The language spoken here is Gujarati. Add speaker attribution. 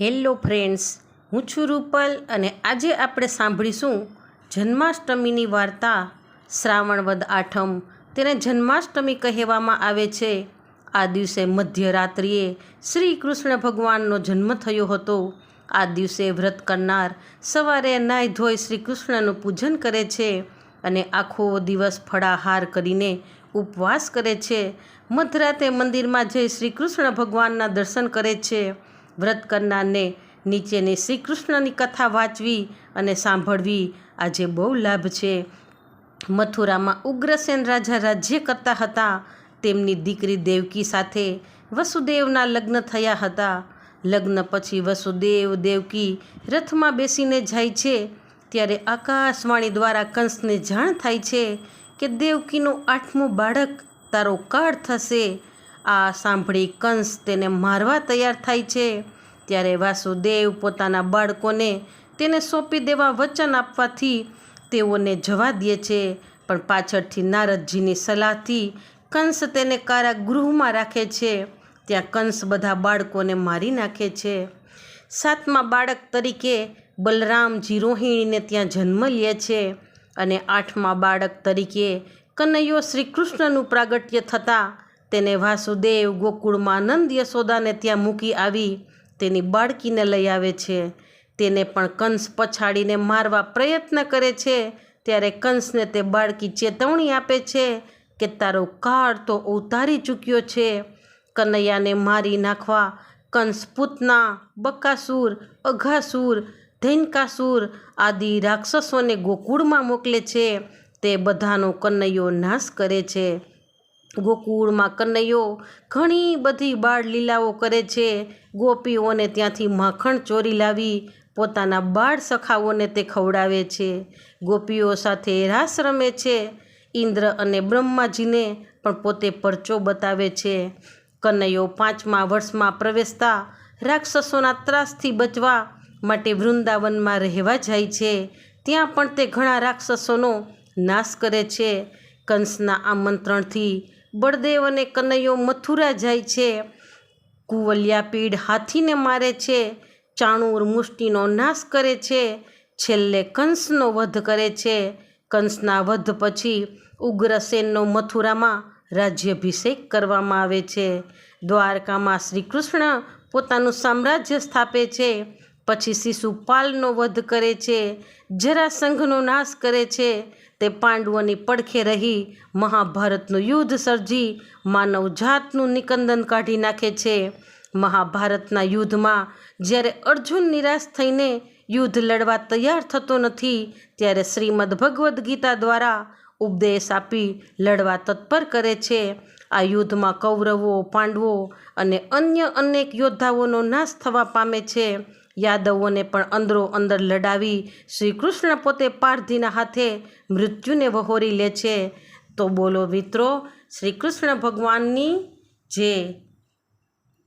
Speaker 1: હેલો ફ્રેન્ડ્સ, હું છું રૂપલ અને આજે આપણે સાંભળીશું જન્માષ્ટમીની વાર્તા શ્રાવણ વદ આઠમ. તેને જન્માષ્ટમી કહેવામાં આવે છે. આ દિવસે મધ્યરાત્રિએ શ્રી કૃષ્ણ ભગવાનનો જન્મ થયો હતો. આ દિવસે વ્રત કરનાર સવારે નાહી ધોઈ શ્રી કૃષ્ણનું પૂજન કરે છે અને આખો દિવસ ફળાહાર કરીને ઉપવાસ કરે છે. મધરાતે મંદિરમાં જઈ શ્રી કૃષ્ણ ભગવાનના દર્શન કરે છે. વ્રત કરનારને નીચેની શ્રી કૃષ્ણની કથા વાંચવી અને સાંભળવી આજે બહુ લાભ છે. મથુરામાં ઉગ્રસેન રાજા રાજ્ય કરતા હતા. તેમની દીકરી દેવકી સાથે વસુદેવના લગ્ન થયા હતા. લગ્ન પછી વસુદેવ દેવકી રથમાં બેસીને જાય છે. ત્યારે આકાશવાણી દ્વારા કંસને જાણ થાય છે કે દેવકીનું આઠમું બાળક તારો કાળ થશે. આ સાંભળી કંસ તેને મારવા તૈયાર થાય છે. ત્યારે વાસુદેવ પોતાના બાળકોને તેને સોંપી દેવા વચન આપવાથી તેઓને જવા દે છે. પણ પાછળથી નારદજીની સલાહથી કંસ તેને કારાગૃહમાં રાખે છે. ત્યાં કંસ બધા બાળકોને મારી નાખે છે. સાતમા બાળક તરીકે બલરામજી રોહિણીને ત્યાં જન્મ લે છે અને આઠમા બાળક તરીકે કનૈયો શ્રી કૃષ્ણનું પ્રાગટ્ય થતાં તેને વાસુદેવ ગોકુળમાં નંદ યશોદાને ત્યાં મૂકી આવી. તેની બાળકીને લઈ આવે છે. તેને પણ કંસ પછાડીને મારવા પ્રયત્ન કરે છે. ત્યારે કંસને તે બાળકી ચેતવણી આપે છે કે તારો કાળ તો ઉતારી ચૂક્યો છે. કનૈયાને મારી નાખવા કંસ પૂતના, બકાસુર, અઘાસુર, ધૈનકાસુર આદિ રાક્ષસોને ગોકુળમાં મોકલે છે. તે બધાનો કનૈયો નાશ કરે છે. ગોકુળમાં કનૈયો ઘણી બધી બાળ લીલાઓ કરે છે. ગોપીઓને ત્યાંથી માખણ ચોરી લાવી પોતાના બાળ સખાઓને તે ખવડાવે છે. ગોપીઓ સાથે રાસ રમે છે. ઇન્દ્ર અને બ્રહ્માજીને પણ પોતે પરચો બતાવે છે. કનૈયો પાંચમા વર્ષમાં પ્રવેશતા રાક્ષસોના ત્રાસથી બચવા માટે વૃંદાવનમાં રહેવા જાય છે. ત્યાં પણ તે ઘણા રાક્ષસોનો નાશ કરે છે. કંસના આમંત્રણથી બળદેવ અને કનૈયો મથુરા જાય છે. કુવલિયા પીડ હાથીને મારે છે. ચાણુર મુષ્ટિનો નાશ કરે છે. છેલ્લે કંસનો વધ કરે છે. કંસના વધ પછી ઉગ્રસેનનો મથુરામાં રાજ્યાભિષેક કરવામાં આવે છે. દ્વારકામાં શ્રી કૃષ્ણ પોતાનું સામ્રાજ્ય સ્થાપે છે. પછી શિશુપાલનો વધ કરે છે જરાસંઘનો નાશ કરે છે, તે પાંડવોની પડખે રહી મહાભારતનું યુદ્ધ સર્જી માનવ જાતનું નિકંદન કાઢી નાખે છે. મહાભારતના યુદ્ધમાં જ્યારે અર્જુન નિરાશ થઈને યુદ્ધ લડવા તૈયાર થતો નથી, ત્યારે શ્રીમદ ભગવદ્ ગીતા દ્વારા ઉપદેશ આપી લડવા તત્પર કરે છે. આ યુદ્ધમાં કૌરવો, પાંડવો અને અન્ય અનેક યોદ્ધાઓનો નાશ થવા પામે છે. યાદવોને પણ અંદરો અંદર લડાવી શ્રીકૃષ્ણ પોતે પારધીના હાથે મૃત્યુને વહોરી લે છે. તો બોલો મિત્રો, શ્રીકૃષ્ણ ભગવાનની જે